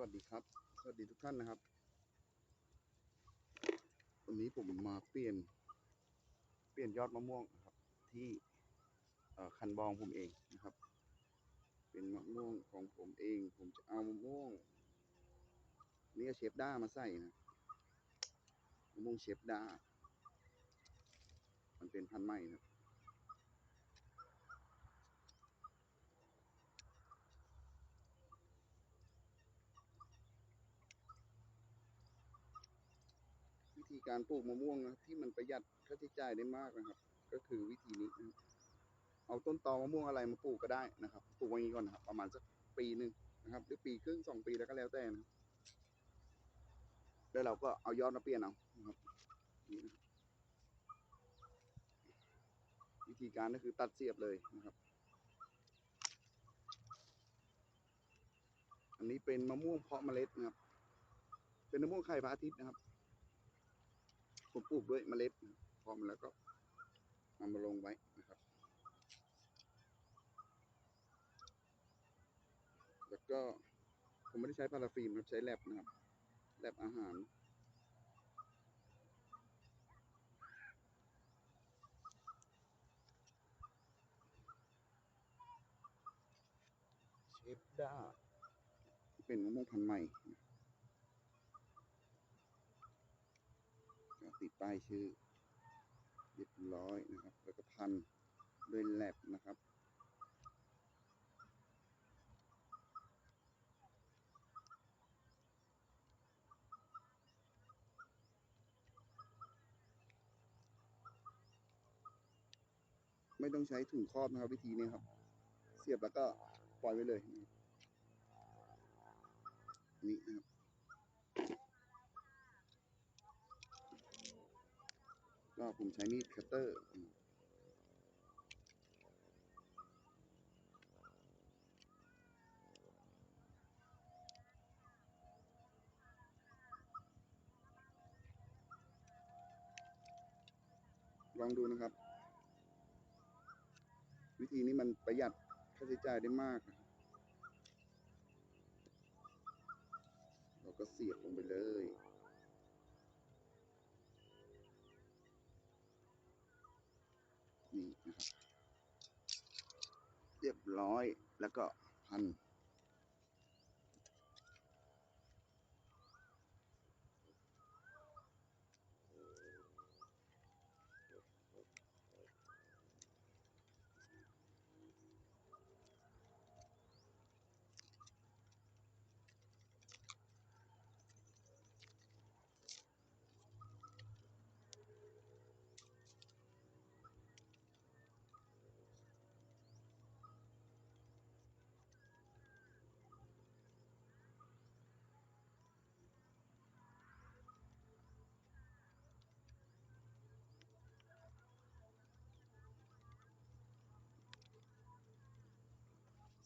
วัสดีครับ สวัสดีทุกท่านนะครับ วันนี้ผมมาเปลี่ยน เปลี่ยนยอดมะม่วงนะครับ ที่คันบองผมเองนะครับ เป็นมะม่วงของผมเอง ผมจะเอามะม่วงนี่เชฟด้ามาใส่นะมะม่วงเชฟด้า มันเป็นพันธุ์ใหม่นะ ธีการปลูกมะม่วงนะที่มันประหยัดค่าใช้จ่ายได้มากนะครับ ก็คือวิธีนี้นะเอาต้นตอมะม่วงอะไรมาปลูกก็ได้นะครับปลูกไว้อย่างนี้ก่อนนะครับประมาณสักปีหนึ่งนะครับ หรือปีครึ่งสองปีแล้วก็แล้วแต่นะแล้วเราก็เอายอดมาเปลี่ยนเอานะครับนี่นะครับวิธีการก็คือตัดเสียบเลยนะครับ อันนี้เป็นมะม่วงเพาะเมล็ดนะครับ เป็นมะม่วงไข่พระอาทิตย์นะครับ ผมปลูกด้วยเมล็ดนะครับพอมแล้วก็นำมาลงไว้นะครับ แล้วก็ผมไม่ได้ใช้พาราฟิล์มครับใช้แลบนะครับแลบอาหารเชฟด้าเป็นมะม่วงพันธุ์ใหม่ ติดป้ายชื่อเรียบร้อยนะครับ แล้วก็พันด้วยแลบนะครับไม่ต้องใช้ถุงครอบนะครับ วิธีนี้ครับ เสียบแล้วก็ปล่อยไว้เลย นี่นะครับ ผมใช้มีดคัตเตอร์ลองดูนะครับ วิธีนี้มันประหยัดค่าใช้จ่ายได้มาก เราก็เสียบลงไปเลย นี่นะครับ เรียบร้อยแล้วก็พัน เ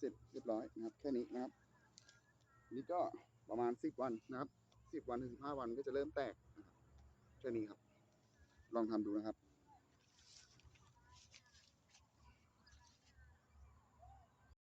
สร็จเรียบร้อยนะครับ แค่นี้นะครับ นี่ก็ประมาณสิบวันนะครับสิบวันถึงสิบห้าวันก็จะเริ่มแตกนะครับแค่นี้ครับ ลองทำดูนะครับ